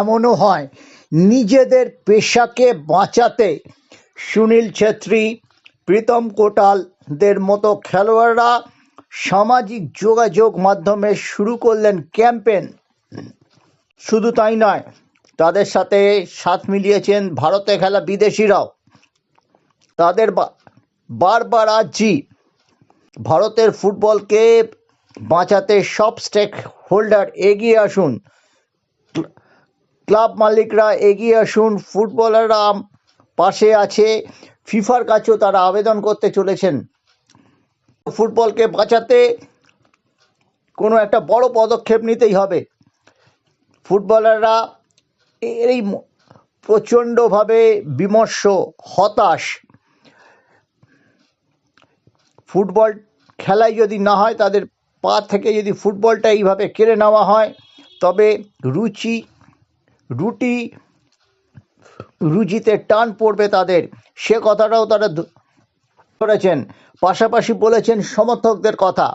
এমনও হয়, নিজেদের পেশাকে বাঁচাতে সুনীল ছেত্রী, প্রীতম কোটালদের মতো খেলোয়াড়রা সামাজিক যোগাযোগ মাধ্যমে শুরু করলেন ক্যাম্পেন শুধু তাই নয়, তাদের সাথে সাথ মিলিয়েছেন ভারতে খেলা বিদেশিরাও। তাদের বারবার আর্জি, ভারতের ফুটবলকে বাঁচাতে সব স্টেক হোল্ডার এগিয়ে আসুন। ক্লাব মালিকরা এগিয়ে আসুন। ফুটবলাররা পাশে আছে। ফিফার কাছেও তারা আবেদন করতে চলেছেন। ফুটবলকে বাঁচাতে কোনো একটা বড় পদক্ষেপ নিতেই হবে। ফুটবলাররা এই প্রচণ্ডভাবে বিমর্ষ, হতাশ। ফুটবল খেলায় যদি না হয়, তাদের পা থেকে যদি ফুটবলটা এইভাবে কেড়ে নেওয়া হয়, তবে রুচি রুটি রুজিতে টান পড়বে তাদের। সে কথাটাও তারা করেছেন। পাশাপাশি বলেছেন সমর্থকদের কথা।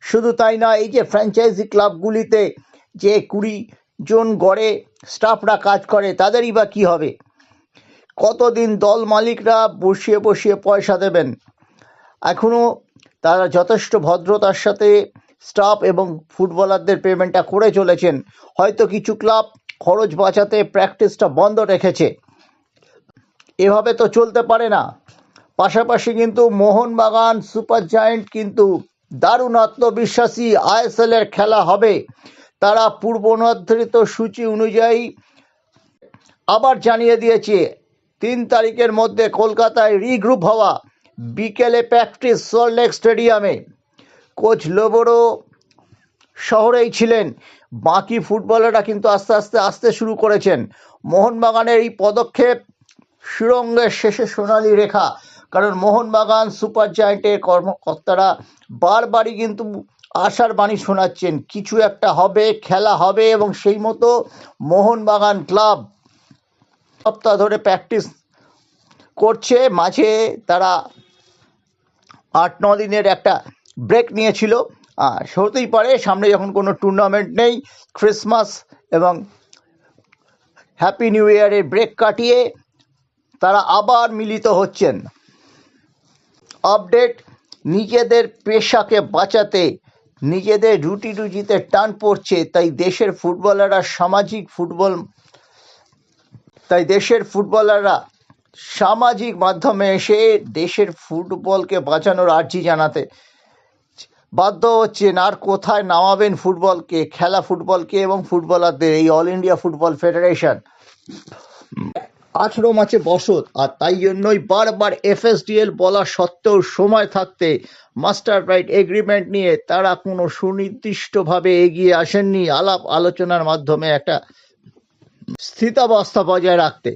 শুধু তাই না, এই যে ফ্র্যাঞ্চাইজি ক্লাবগুলিতে যে কুড়ি জন গড়ে স্টাফরা কাজ করে, তাদেরই বা কী হবে? কতদিন দল মালিকরা বসিয়ে বসিয়ে পয়সা দেবেন? এখনও তারা যথেষ্ট ভদ্রতার সাথে স্টাফ এবং ফুটবলারদের পেমেন্টটা করে চলেছেন। হয়তো কিছু ক্লাব খরচ বাঁচাতে প্র্যাকটিসটা বন্ধ রেখেছে। এভাবে তো চলতে পারে না। পাশাপাশি কিন্তু মোহনবাগান সুপার জায়েন্ট কিন্তু দারুণ আত্মবিশ্বাসী আইএসএল এর খেলা হবে। তারা পূর্ব নির্ধারিত সূচি অনুযায়ী আবার জানিয়ে দিয়েছে, তিন তারিখের মধ্যে কলকাতায় রিগ্রুপ হওয়া বিকেলে প্র্যাকটিস সল্টলেক স্টেডিয়ামে। কোচ লোবরো শহরেই ছিলেন। বাকি ফুটবলাররা কিন্তু আস্তে আস্তে আসতে শুরু করেছেন। মোহনবাগানের এই পদক্ষেপ সুরঙ্গের শেষে সোনালি রেখা, কারণ মোহনবাগান সুপার জায়েন্টের কর্মকর্তারা বারবারই কিন্তু আশার বাণী শোনাচ্ছেন, কিছু একটা হবে, খেলা হবে এবং সেই মতো মোহনবাগান ক্লাব সপ্তাহ ধরে প্র্যাকটিস করছে। মাঝে তারা আট ন দিনের একটা ব্রেক নিয়েছিল। হতেই পারে সামনে যখন কোনো টুর্নামেন্ট নেই ক্রিসমাস এবং হ্যাপি নিউ ইয়ারের ব্রেক কাটিয়ে তারা আবার মিলিত হচ্ছেন। আপডেট নিজেদের পেশাকে বাঁচাতে, নিজেদের রুটি রুজিতে টান পড়ছে, তাই দেশের ফুটবলাররা সামাজিক ফুটবল, তাই দেশের ফুটবলাররা সামাজিক মাধ্যমে এসে দেশের ফুটবলকে বাঁচানোর আর্জি জানাতে বাধ্য হচ্ছেন আর কোথায় নামাবেন ফুটবলকে, খেলা ফুটবলকে এবং ফুটবলারদের, এই অল ইন্ডিয়া ফুটবল ফেডারেশন আঠেরো মাসে বসত, আর তাই জন্যই বারবার এফএসডিএল বলা সত্ত্বেও সময় থাকতে মাস্টার রাইট এগ্রিমেন্ট নিয়ে তারা কোনো সুনির্দিষ্টভাবে এগিয়ে আসেননি আলাপ আলোচনার মাধ্যমে একটা স্থিতাবস্থা বজায় রাখতে।